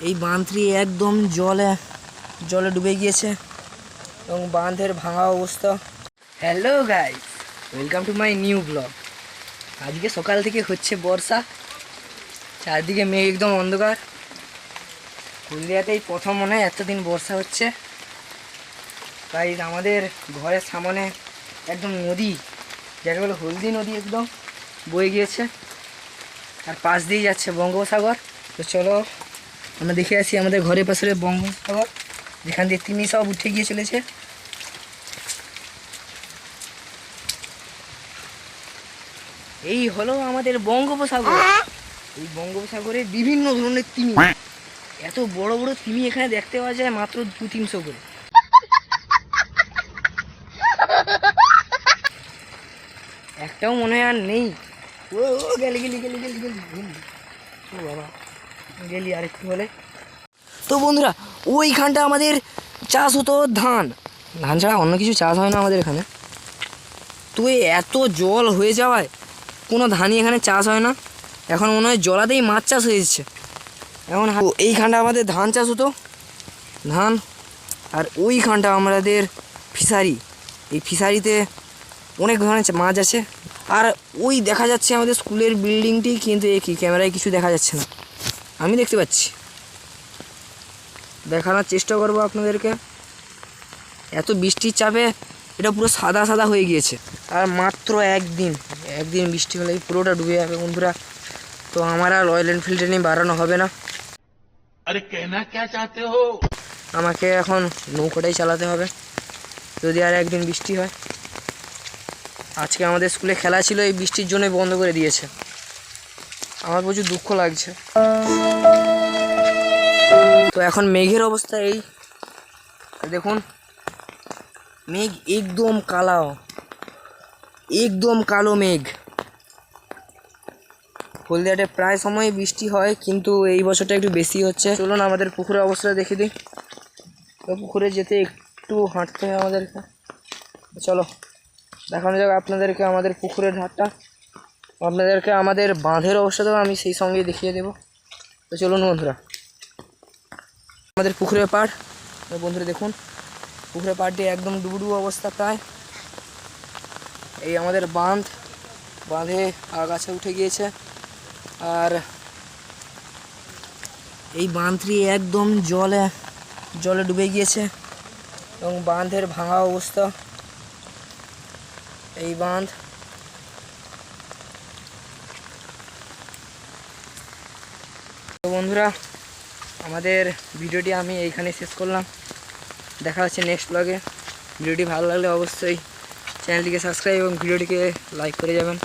এই বাঁধটি একদম জলে জলে ডুবে গিয়েছে এবং বাঁধের ভাঙা অবস্থা। Hello guys welcome to my new blog আজকে সকাল থেকে হচ্ছে বর্ষা, চারদিকে মেঘ একদম অন্ধকার। হলদিয়াতেই প্রথম মনে হয় এতদিন বর্ষা হচ্ছে। তাই আমাদের ঘরের সামনে একদম নদী, যাকে বলে হলদি নদী একদম বয়ে গিয়েছে। আর পাশ দিয়ে যাচ্ছে বঙ্গোপসাগর। তো চলো আমরা দেখে আসি আমাদের ঘরের পাশে বঙ্গোপসাগর, যেখান দিয়ে তিমি সব উঠে গিয়ে চলেছে। এই হলো আমাদের বঙ্গোপসাগর। এই বঙ্গোপসাগরে বিভিন্ন ধরনের তিমি। এত বড় বড় তিমি এখানে দেখতে পাওয়া যায় মাত্র দু তিনশো করে। একটাও মনে হয় আর নেই। ও গেলি গেলি গেলি গেলি গেলি। ও, বাবা। গেলি আর একটু হলে। তো বন্ধুরা, ওইখানটা আমাদের চাষ হতো ধান। ধান ছাড়া অন্য কিছু চাষ হয় না আমাদের এখানে। তো এই এত জল হয়ে যাওয়ায় কোনো ধানই এখানে চাষ হয় না। এখন মনে হয় জলাতেই মাছ চাষ হয়ে যাচ্ছে। এখন এইখানটা আমাদের ধান চাষ হতো। ধান আর ওইখানটা আমাদের ফিশারি। এই ফিশারিতে অনেক ধরনের মাছ আছে। আর ওই দেখা যাচ্ছে আমাদের স্কুলের বিল্ডিংটি, কিন্তু এ কি ক্যামেরায় কিছু দেখা যাচ্ছে না। আমি দেখতে পাচ্ছি। দেখানোর চেষ্টা করব আপনাদেরকে। এত বৃষ্টির চাপে এটা পুরো সাদা সাদা হয়ে গিয়েছে। আর মাত্র একদিন একদিন বৃষ্টি হলে পুরোটা ডুবে যাবে বন্ধুরা। তো আমার আর রয়্যাল এনফিল্ডে নিয়ে বাড়ানো হবে না। আরে কেনা চাতে হো? আমাকে এখন নৌকোটাই চালাতে হবে। যদি আর একদিন বৃষ্টি হয়। আজকে আমাদের স্কুলে খেলা ছিল এই বৃষ্টির জন্য বন্ধ করে দিয়েছে। আমার প্রচুর দুঃখ লাগছে। তো এখন মেঘের অবস্থা এই। দেখুন, মেঘ একদম কালো একদম কালো মেঘ। হলদিয়াতে প্রায় সময় বৃষ্টি হয়, কিন্তু এই বছরটা একটু বেশি হচ্ছে। চলুন আমাদের পুকুরের অবস্থা দেখে দিই। তো পুকুরে যেতে একটু হাঁটতে হয় আমাদেরকে। চলো, দেখানো যাক আপনাদেরকে আমাদের পুকুরের ধারটা। আপনাদেরকে আমাদের বাঁধের অবস্থাটাও আমি সেই সঙ্গে দেখিয়ে দেবো। তো চলুন বন্ধুরা। আমাদের পুকুরের পাড়। বন্ধুরা দেখুন, পুকুরের পাড়টি একদম ডুবুডুবু অবস্থা প্রায়। এই আমাদের বাঁধ, বাঁধে আগাছা উঠে গিয়েছে। আর এই বাঁধটি একদম জলে জলে ডুবে গিয়েছে। এবং বাঁধের ভাঙা অবস্থা। এই বাঁধ বন্ধুরা আমাদের ভিডিওটি আমি এইখানে শেষ করলাম। দেখা হচ্ছে নেক্সট ব্লগে ভিডিওটি ভালো লাগলে অবশ্যই চ্যানেলটিকে সাবস্ক্রাইব এবং ভিডিওটিকে লাইক করে যাবেন।